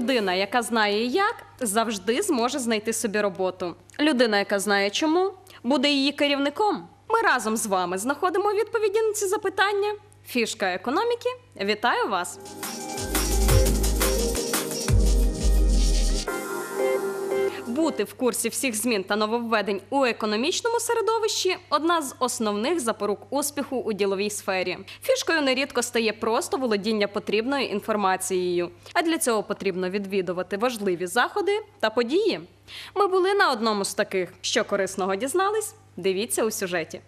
людина, яка знає як, завжди зможе знайти собі роботу. Людина, яка знає чому, буде її керівником. Ми разом з вами знаходимо відповіді на ці запитання. Фішка економіки. Вітаю вас! Бути в курсі всіх змін та нововведень у економічному середовищі одна з основних запорук успіху у діловій сфері. Фішкою нерідко стає просто володіння потрібною інформацією, а для цього потрібно відвідувати важливі заходи та події. Ми були на одному з таких. Що корисного дізнались? Дивіться у сюжеті.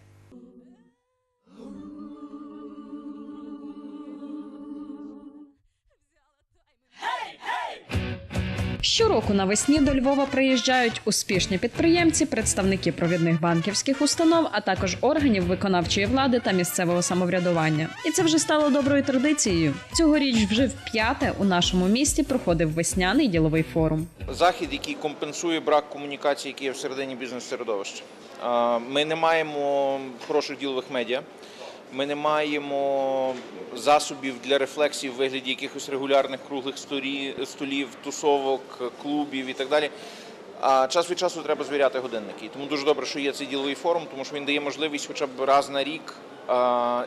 Щороку навесні до Львова приїжджають успішні підприємці, представники провідних банківських установ, а також органів виконавчої влади та місцевого самоврядування. І це вже стало доброю традицією. Цьогоріч вже вп'яте у нашому місті проходив весняний діловий форум. захід, який компенсує брак комунікації, який є всередині бізнес-середовища. Ми не маємо хороших ділових медіа. Ми не маємо засобів для рефлексії в вигляді якихось регулярних круглих столів, тусовок, клубів і так далі. А час від часу треба звіряти годинники. Тому дуже добре, що є цей діловий форум, тому що він дає можливість хоча б раз на рік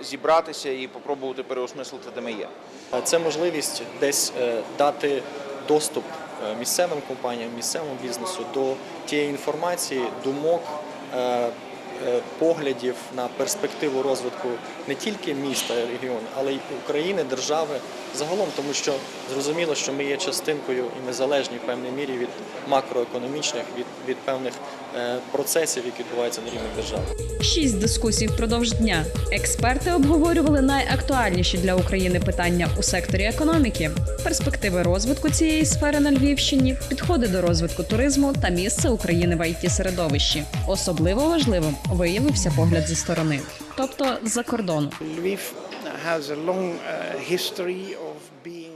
зібратися і попробувати переосмислити, де ми є. Це можливість десь е, дати доступ е, місцевим компаніям, місцевому бізнесу до тієї інформації, думок, е, поглядів на перспективу розвитку не тільки міста регіону, але й України, держави загалом, тому що зрозуміло, що ми є частинкою і ми залежні в певній мірі від макроекономічних, від, від певних е, процесів, які відбуваються на рівні держави. Шість дискусій впродовж дня. Експерти обговорювали найактуальніші для України питання у секторі економіки, перспективи розвитку цієї сфери на Львівщині, підходи до розвитку туризму та місце України в it середовищі. Особливо важливим виявився погляд зі сторони, тобто з-за кордону. Being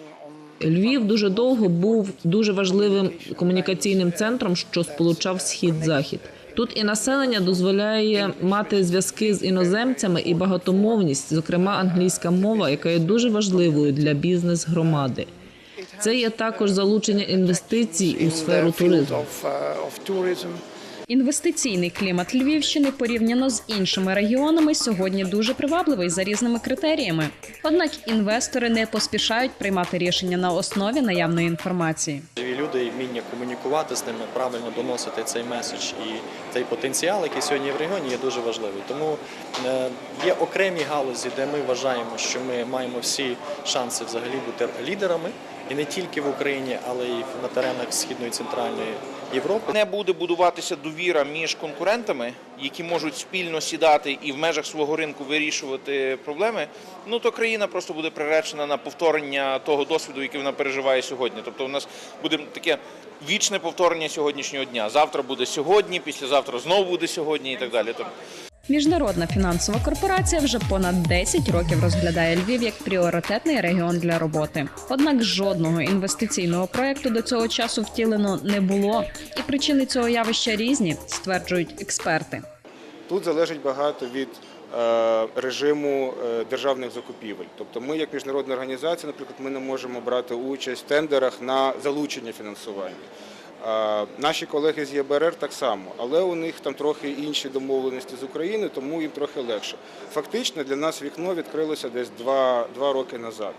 on Львів дуже довго був дуже важливим комунікаційним центром, що сполучав схід-захід. Тут і населення дозволяє мати зв'язки з іноземцями і багатомовність, зокрема англійська мова, яка є дуже важливою для бізнес-громади. Це є також залучення інвестицій у сферу туризму. Інвестиційний клімат Львівщини порівняно з іншими регіонами сьогодні дуже привабливий за різними критеріями. Однак інвестори не поспішають приймати рішення на основі наявної інформації. Живі люди вміння комунікувати з ними, правильно доносити цей меседж і цей потенціал, який сьогодні в регіоні, є дуже важливий. Тому е, є окремі галузі, де ми вважаємо, що ми маємо всі шанси взагалі бути лідерами, і не тільки в Україні, але й на теренах східної центральної Європи. не буде будуватися довіра між конкурентами, які можуть спільно сідати і в межах свого ринку вирішувати проблеми, ну то країна просто буде приречена на повторення того досвіду, який вона переживає сьогодні. Тобто, у нас буде таке вічне повторення сьогоднішнього дня. Завтра буде сьогодні, післязавтра знову буде сьогодні і так далі. Міжнародна фінансова корпорація вже понад 10 років розглядає Львів як пріоритетний регіон для роботи. Однак жодного інвестиційного проекту до цього часу втілено не було, і причини цього явища різні, стверджують експерти. Тут залежить багато від е, режиму е, державних закупівель. Тобто, ми, як міжнародна організація, наприклад, ми не можемо брати участь в тендерах на залучення фінансування. Наші колеги з ЄБРР так само, але у них там трохи інші домовленості з України, тому їм трохи легше. Фактично для нас вікно відкрилося десь два, два роки назад.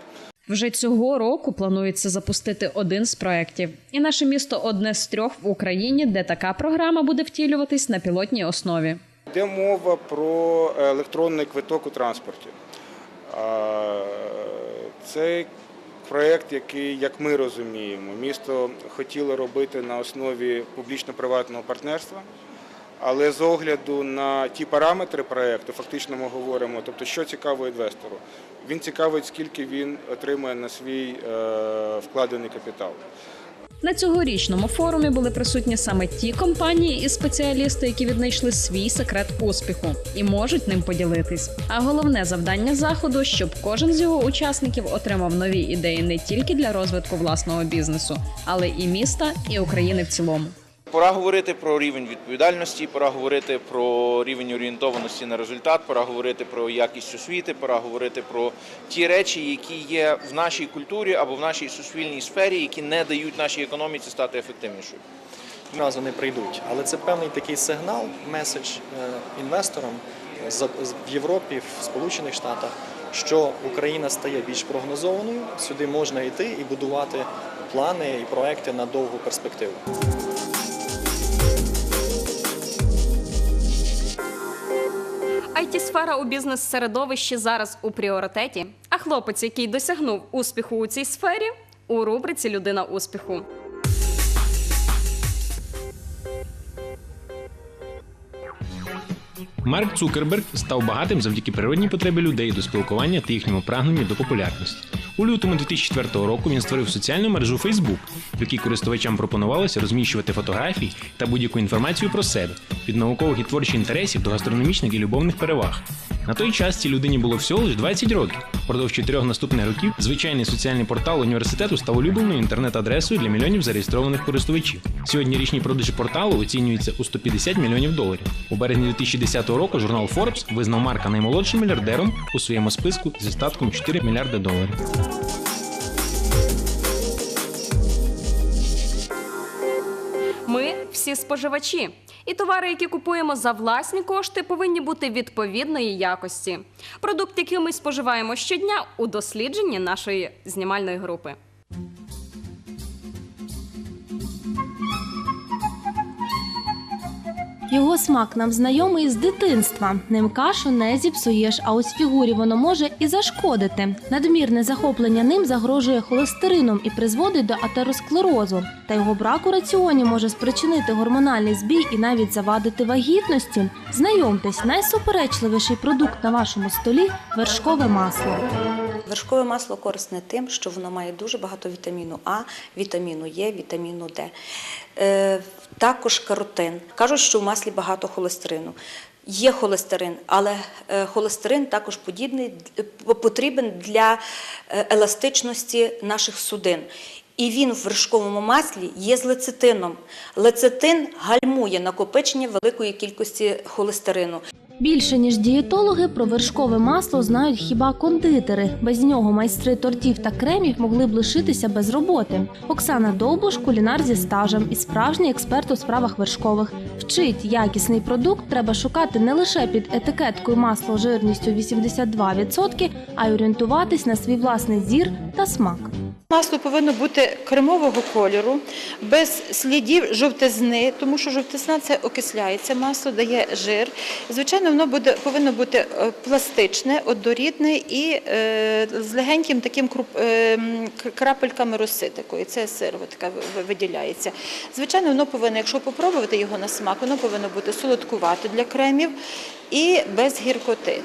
Вже цього року планується запустити один з проєктів. І наше місто одне з трьох в Україні, де така програма буде втілюватись на пілотній основі. Йде мова про електронний квиток у транспорті. А, Це проєкт, який, як ми розуміємо, місто хотіло робити на основі публічно-приватного партнерства. Але з огляду на ті параметри проєкту, фактично ми говоримо, тобто, що цікаво інвестору, він цікавить, скільки він отримує на свій е, вкладений капітал. На цьогорічному форумі були присутні саме ті компанії і спеціалісти, які віднайшли свій секрет успіху і можуть ним поділитись. А головне завдання заходу, щоб кожен з його учасників отримав нові ідеї не тільки для розвитку власного бізнесу, але і міста, і України в цілому. Пора говорити про рівень відповідальності, пора говорити про рівень орієнтованості на результат, пора говорити про якість освіти, пора говорити про ті речі, які є в нашій культурі або в нашій суспільній сфері, які не дають нашій економіці стати ефективнішою. Разу не прийдуть, але це певний такий сигнал, меседж е, інвесторам з- в Європі, в Сполучених Штатах, що Україна стає більш прогнозованою. Сюди можна йти і будувати плани і проекти на довгу перспективу. IT-сфера у бізнес-середовищі зараз у пріоритеті. А хлопець, який досягнув успіху у цій сфері, у рубриці Людина успіху. Марк Цукерберг став багатим завдяки природній потребі людей до спілкування та їхньому прагненню до популярності. У лютому 2004 року він створив соціальну мережу Facebook, в якій користувачам пропонувалося розміщувати фотографії та будь-яку інформацію про себе від наукових і творчих інтересів до гастрономічних і любовних переваг. На той час цій людині було всього лише 20 років. Впродовж чотирьох наступних років звичайний соціальний портал університету став улюбленою інтернет-адресою для мільйонів зареєстрованих користувачів. Сьогодні річні продажі порталу оцінюються у 150 мільйонів доларів. У березні 2010 року журнал Forbes визнав Марка наймолодшим мільярдером у своєму списку зі статком 4 мільярди доларів. Ми всі споживачі. І товари, які купуємо за власні кошти, повинні бути відповідної якості. Продукт, який ми споживаємо щодня, у дослідженні нашої знімальної групи. Його смак нам знайомий з дитинства. Ним кашу не зіпсуєш, а ось фігурі воно може і зашкодити. Надмірне захоплення ним загрожує холестерином і призводить до атеросклерозу. Та його брак у раціоні може спричинити гормональний збій і навіть завадити вагітності. Знайомтесь, найсуперечливіший продукт на вашому столі вершкове масло. Вершкове масло корисне тим, що воно має дуже багато вітаміну А, вітаміну Е, вітаміну Д. Е, також каротин. Кажуть, що в маслі багато холестерину. Є холестерин, але е, холестерин також подібний, е, потрібен для еластичності наших судин. І він в вершковому маслі є з лецитином. Лецитин гальмує накопичення великої кількості холестерину. Більше ніж дієтологи про вершкове масло знають хіба кондитери. Без нього майстри тортів та кремів могли б лишитися без роботи. Оксана Довбуш – кулінар зі стажем і справжній експерт у справах вершкових. Вчить якісний продукт треба шукати не лише під етикеткою масло жирністю 82%, а й орієнтуватись на свій власний зір та смак. Масло повинно бути кремового кольору, без слідів жовтизни, тому що жовтизна це окисляється, масло дає жир. Звичайно, воно буде, повинно бути е, пластичне, однорідне і е, з легеньким таким круп, е, крапельками роси такої. Це сирово така виділяється. Звичайно, воно повинно, якщо попробувати його на смак, воно повинно бути солодкувате для кремів і без гіркоти.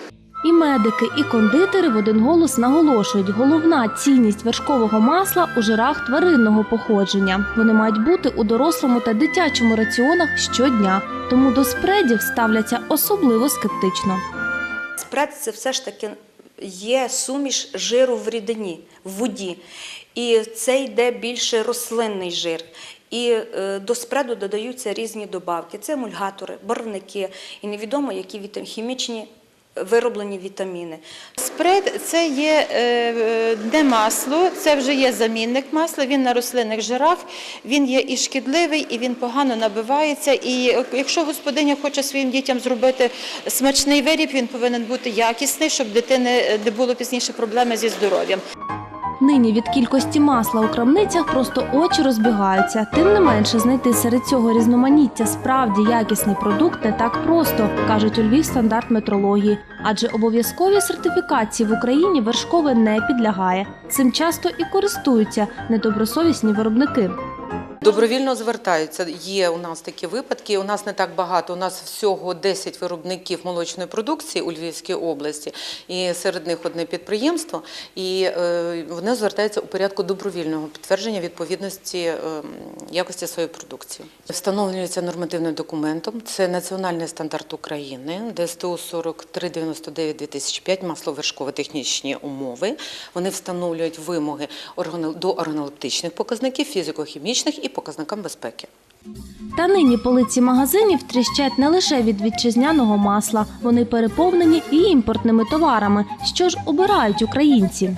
І медики, і кондитери в один голос наголошують, головна цінність вершкового масла у жирах тваринного походження. Вони мають бути у дорослому та дитячому раціонах щодня, тому до спредів ставляться особливо скептично. Спред це все ж таки є суміш жиру в рідині, в воді. І це йде більше рослинний жир. І е, до спреду додаються різні добавки. Це емульгатори, барвники і невідомо які хімічні вироблені вітаміни. Спред це є е, не масло, це вже є замінник масла. Він на рослинних жирах, він є і шкідливий, і він погано набивається. І якщо господиня хоче своїм дітям зробити смачний виріб, він повинен бути якісний, щоб дитини не було пізніше проблеми зі здоров'ям. Нині від кількості масла у крамницях просто очі розбігаються. Тим не менше, знайти серед цього різноманіття справді якісний продукт не так просто, кажуть у Львів стандарт метрології. Адже обов'язковій сертифікації в Україні вершкове не підлягає. Цим часто і користуються недобросовісні виробники. Добровільно звертаються. Є у нас такі випадки. У нас не так багато. У нас всього 10 виробників молочної продукції у Львівській області, і серед них одне підприємство. І е, вони звертаються у порядку добровільного підтвердження відповідності е, якості своєї продукції. Встановлюється нормативним документом. Це національний стандарт України, ДСТУ 4399-2005, масловершково-технічні умови. Вони встановлюють вимоги до органолептичних показників, фізико-хімічних і показникам безпеки. Та нині полиці магазинів тріщать не лише від вітчизняного масла, вони переповнені і імпортними товарами. Що ж обирають українці?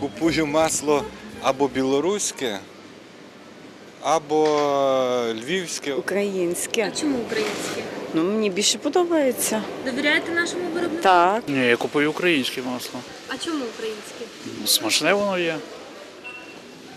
Купую масло або білоруське, або львівське. Українське. А Чому українське? Ну мені більше подобається. Довіряєте нашому виробнику? Так. Ні, я купую українське масло. А чому українське? Смачне воно є.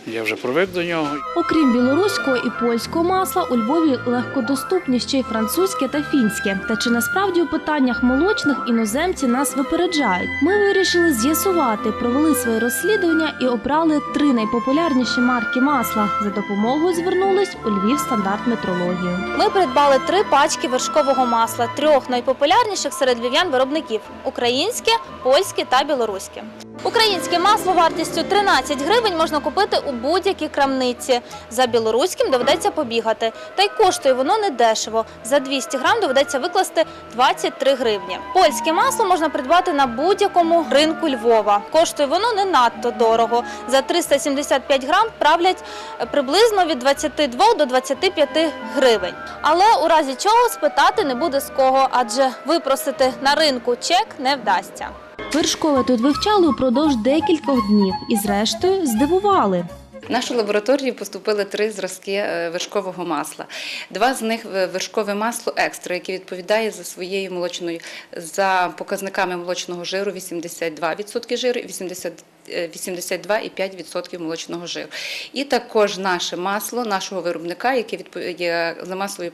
Я вже привик до нього. Окрім білоруського і польського масла, у Львові легкодоступні ще й французьке та фінське. Та чи насправді у питаннях молочних іноземці нас випереджають? Ми вирішили з'ясувати, провели своє розслідування і обрали три найпопулярніші марки масла. За допомогою звернулись у Львів стандарт метрологію. Ми придбали три пачки вершкового масла, трьох найпопулярніших серед львів'ян виробників: українське, польське та білоруське. Українське масло вартістю 13 гривень можна купити у будь-якій крамниці. За білоруським доведеться побігати. Та й коштує воно не дешево. За 200 грам доведеться викласти 23 гривні. Польське масло можна придбати на будь-якому ринку Львова. Коштує воно не надто дорого. За 375 грам правлять приблизно від 22 до 25 гривень. Але у разі чого спитати не буде з кого, адже випросити на ринку чек не вдасться. Вершкове тут вивчали упродовж декількох днів і, зрештою, здивували. В нашу лабораторію поступили три зразки е, вершкового масла. Два з них е, вершкове масло екстра, яке відповідає за своєю молочною за показниками молочного жиру 82% жиру і 80 е, 82,5% молочного жиру. І також наше масло нашого виробника, яке відповідає за масовою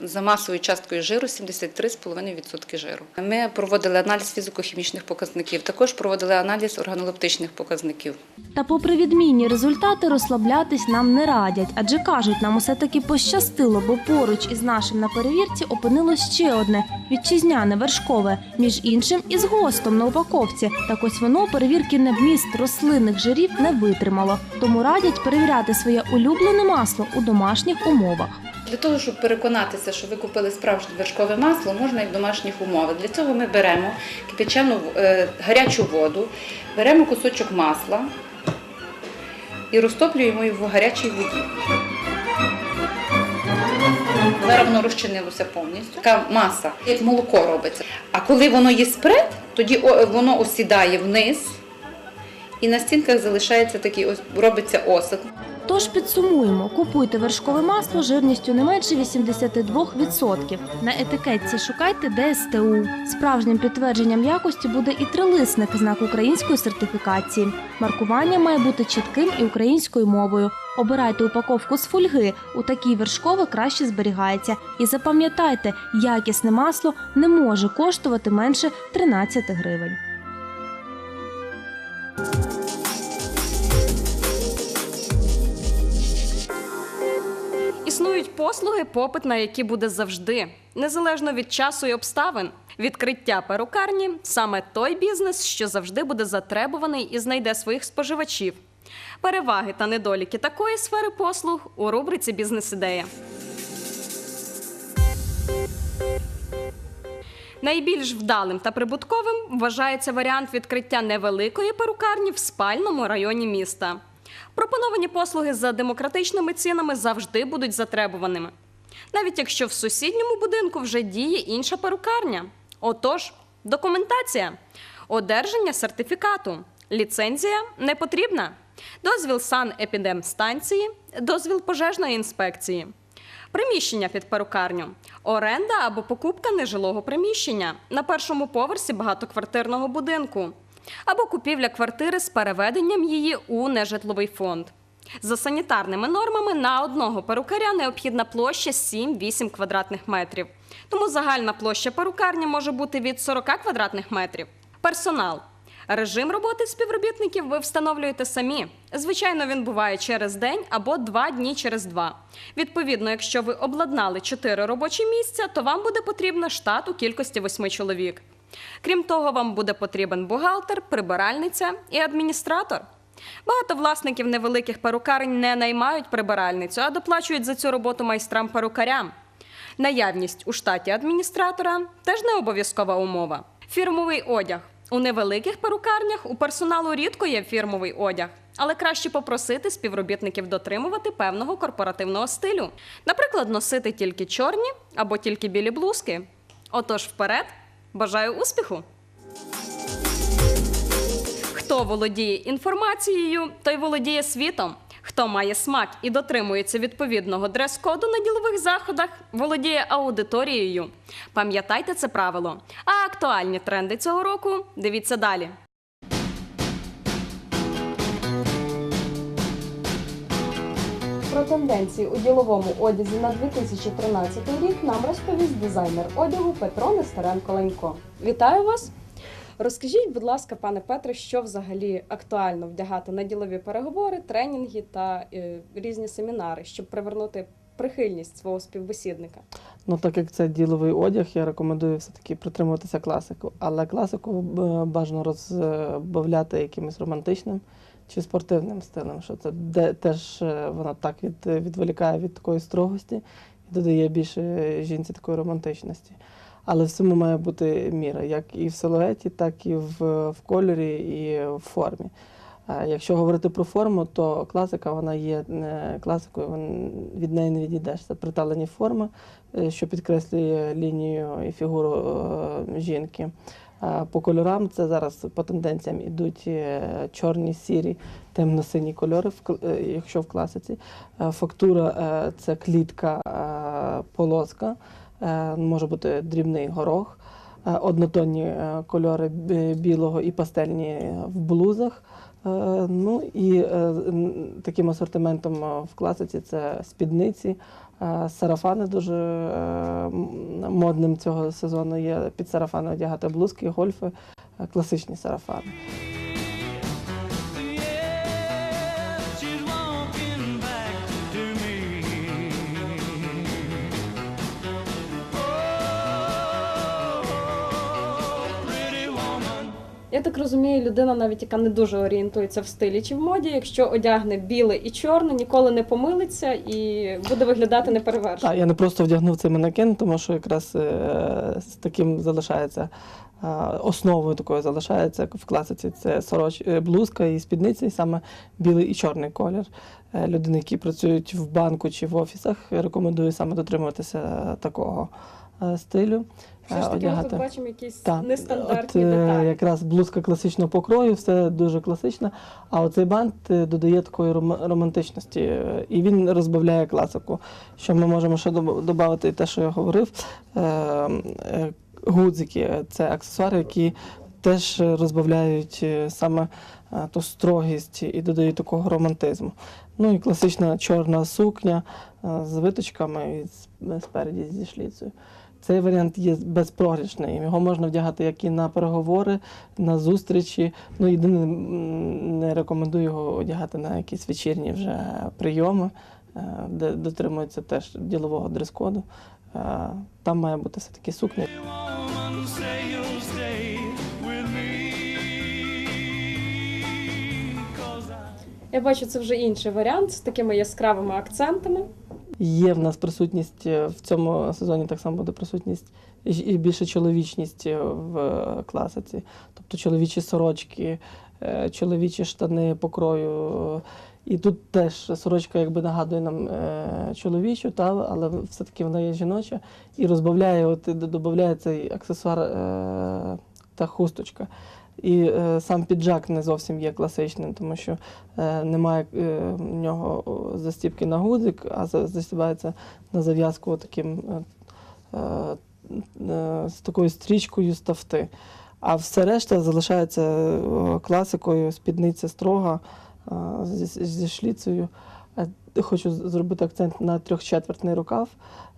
за масовою часткою жиру 73,5% жиру. Ми проводили аналіз фізико-хімічних показників, також проводили аналіз органолептичних показників. Та попри відмінні результати, розслаблятись нам не радять, адже кажуть, нам усе таки пощастило, бо поруч із нашим на перевірці опинилось ще одне вітчизняне вершкове, між іншим із гостом на упаковці. Так ось воно перевірки на вміст рослинних жирів не витримало. Тому радять перевіряти своє улюблене масло у домашніх умовах. Для того, щоб переконатися, що ви купили справжнє вершкове масло, можна і в домашніх умовах. Для цього ми беремо кипячену е, гарячу воду, беремо кусочок масла і розтоплюємо його в гарячій воді. Зараз воно розчинилося повністю. Така маса, як молоко робиться. А коли воно є спред, тоді воно осідає вниз і на стінках залишається такий ось робиться осад. Тож підсумуємо, купуйте вершкове масло жирністю не менше 82%. На етикетці шукайте ДСТУ. Справжнім підтвердженням якості буде і трилисник знак української сертифікації. Маркування має бути чітким і українською мовою. Обирайте упаковку з фольги. У такій вершкове краще зберігається. І запам'ятайте, якісне масло не може коштувати менше 13 гривень. Існують послуги, попит на які буде завжди, незалежно від часу і обставин. Відкриття перукарні саме той бізнес, що завжди буде затребуваний і знайде своїх споживачів. Переваги та недоліки такої сфери послуг у рубриці Бізнес-ідея. Найбільш вдалим та прибутковим вважається варіант відкриття невеликої перукарні в спальному районі міста. Пропоновані послуги за демократичними цінами завжди будуть затребуваними, навіть якщо в сусідньому будинку вже діє інша перукарня. Отож, документація, одержання сертифікату, ліцензія не потрібна, дозвіл санепідемстанції, дозвіл пожежної інспекції. Приміщення під перукарню, оренда або покупка нежилого приміщення на першому поверсі багатоквартирного будинку, або купівля квартири з переведенням її у нежитловий фонд. За санітарними нормами на одного перукаря необхідна площа 7-8 квадратних метрів. Тому загальна площа перукарні може бути від 40 квадратних метрів. Персонал. Режим роботи співробітників ви встановлюєте самі. Звичайно, він буває через день або два дні через два. Відповідно, якщо ви обладнали чотири робочі місця, то вам буде потрібно штат у кількості восьми чоловік. Крім того, вам буде потрібен бухгалтер, прибиральниця і адміністратор. Багато власників невеликих перукарень не наймають прибиральницю, а доплачують за цю роботу майстрам-перукарям. Наявність у штаті адміністратора теж не обов'язкова умова. Фірмовий одяг. У невеликих перукарнях у персоналу рідко є фірмовий одяг. але краще попросити співробітників дотримувати певного корпоративного стилю. Наприклад, носити тільки чорні або тільки білі блузки. Отож, вперед, бажаю успіху! Хто володіє інформацією, той володіє світом. Хто має смак і дотримується відповідного дрес-коду на ділових заходах, володіє аудиторією. Пам'ятайте це правило. А актуальні тренди цього року дивіться далі. Про тенденції у діловому одязі на 2013 рік нам розповість дизайнер одягу Петро Нестеренко Ленько. Вітаю вас! Розкажіть, будь ласка, пане Петре, що взагалі актуально вдягати на ділові переговори, тренінги та е, різні семінари, щоб привернути прихильність свого співбесідника? Ну, так як це діловий одяг, я рекомендую все-таки притримуватися класику. Але класику е, бажано розбавляти якимось романтичним чи спортивним стилем, що це де, теж е, воно так від, відволікає від такої строгості і додає більше жінці такої романтичності. Але всьому має бути міра, як і в силуеті, так і в, в кольорі, і в формі. Якщо говорити про форму, то класика вона є е, класикою, від неї не відійдеш. Це приталені форми, е, що підкреслює лінію і фігуру е, жінки. По кольорам це зараз по тенденціям ідуть е, чорні, сірі, темно-сині кольори, якщо в класиці. Фактура це клітка, полоска, може бути дрібний горох, е, однотонні е, кольори білого і пастельні в блузах. Е, Ну і е, таким асортиментом е, в класиці це спідниці, е, сарафани дуже е, модним цього сезону є під сарафани одягати блузки, гольфи, е, класичні сарафани. Я так розумію, людина, навіть яка не дуже орієнтується в стилі чи в моді, якщо одягне біле і чорне, ніколи не помилиться і буде виглядати неперевершено. Так, я не просто вдягнув цей манекен, тому що якраз е, з таким залишається е, основою такою залишається в класиці це сороч, е, блузка і спідниця, і саме білий і чорний колір. Людини, які працюють в банку чи в офісах, рекомендую саме дотримуватися такого стилю. Все ж таки, ми тут бачимо якісь Так, нестандартні От, е, деталі. Якраз блузка класичного покрою, все дуже класичне. А оцей бант е, додає такої романтичності, е, і він розбавляє класику. Що ми можемо ще додати те, що я говорив. Гудзики це аксесуари, які теж розбавляють саме ту строгість і додають такого романтизму. Ну і класична чорна сукня з виточками і спереді зі шліцею. Цей варіант є безпрограшний. Його можна вдягати як і на переговори, на зустрічі. Ну, єдине, не рекомендую його одягати на якісь вечірні вже прийоми, е, де дотримується теж ділового дрес-коду. Е, Там має бути все-таки сукня. Я бачу, це вже інший варіант з такими яскравими акцентами. Є в нас присутність е, в цьому сезоні так само буде присутність і більше чоловічність е, в е, класиці. Тобто чоловічі сорочки, чоловічі штани покрою. І тут теж сорочка якби нагадує нам чоловічу, та, але все-таки вона є жіноча і розбавляє, от додає цей аксесуар та хусточка. І е, сам піджак не зовсім є класичним, тому що е, немає е, в нього о, застібки на гудзик, а за- застібається на зав'язку таким е, е, з такою стрічкою з тафти. А все решта залишається е, класикою, спідниця строга е, зі, зі шліцею. Е, Хочу зробити акцент на трьохчетвертний рукав.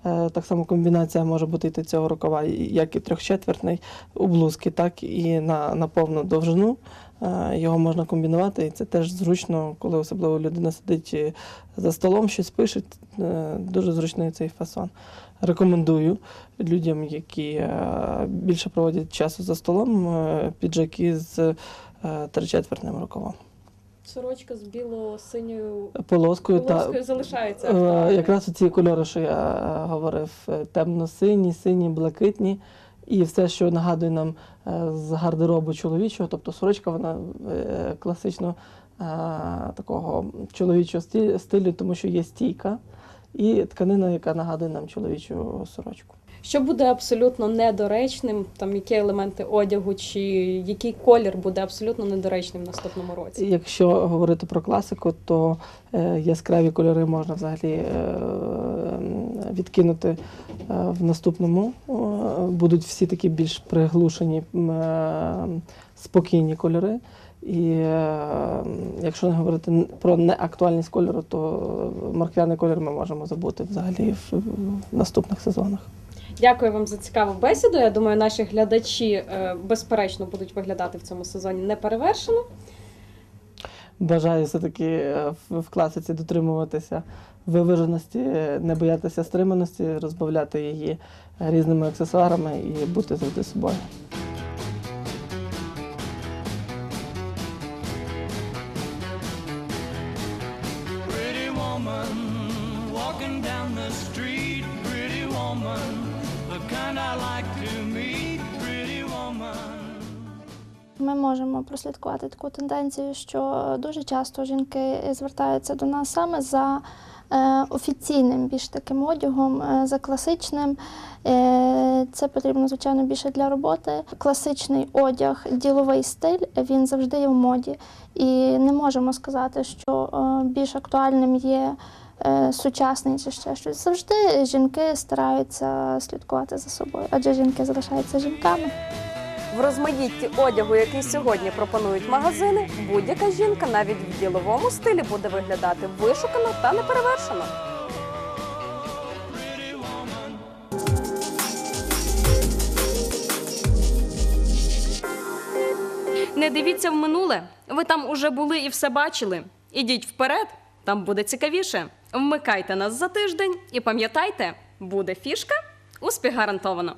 Е, Так само комбінація може бути йти цього рукава, як і трьохчетвертний у блузки, так і на, на повну довжину. Е, Його можна комбінувати, і це теж зручно, коли особливо людина сидить за столом, щось пише. Дуже зручний цей фасон. Рекомендую людям, які більше проводять часу за столом, піджаки з тричетвертним рукавом. Сорочка з біло-синьою Полоскою та залишається. Е. Якраз оці кольори, що я е, говорив, е, темно-сині, сині, блакитні. І все, що нагадує нам е, з гардеробу чоловічого, тобто сорочка, вона класично такого чоловічого стилю, тому що є стійка і тканина, яка нагадує нам чоловічу сорочку. Що буде абсолютно недоречним, там які елементи одягу, чи який колір буде абсолютно недоречним в наступному році? Якщо говорити про класику, то е, яскраві кольори можна взагалі е, відкинути е, в наступному. Будуть всі такі більш приглушені, спокійні кольори. І якщо не говорити про неактуальність кольору, то морквяний колір ми можемо забути взагалі в наступних сезонах. Дякую вам за цікаву бесіду. Я думаю, наші глядачі е, безперечно будуть виглядати в цьому сезоні неперевершено. Бажаю все-таки е, в, класиці дотримуватися виваженості, не боятися стриманості, розбавляти її різними аксесуарами і бути завжди собою. Ми можемо прослідкувати таку тенденцію, що дуже часто жінки звертаються до нас саме за е, офіційним більш таким одягом, е, за класичним. Е, Це потрібно, звичайно, більше для роботи. Класичний одяг, діловий стиль він завжди є в моді. І не можемо сказати, що більш актуальним є сучасний чи ще щось. Завжди жінки стараються слідкувати за собою, адже жінки залишаються жінками. В розмаїтті одягу, який сьогодні пропонують магазини, будь-яка жінка навіть в діловому стилі буде виглядати вишукано та неперевершено. Не дивіться в минуле. Ви там уже були і все бачили. Ідіть вперед, там буде цікавіше. Вмикайте нас за тиждень і пам'ятайте, буде фішка, успіх гарантовано.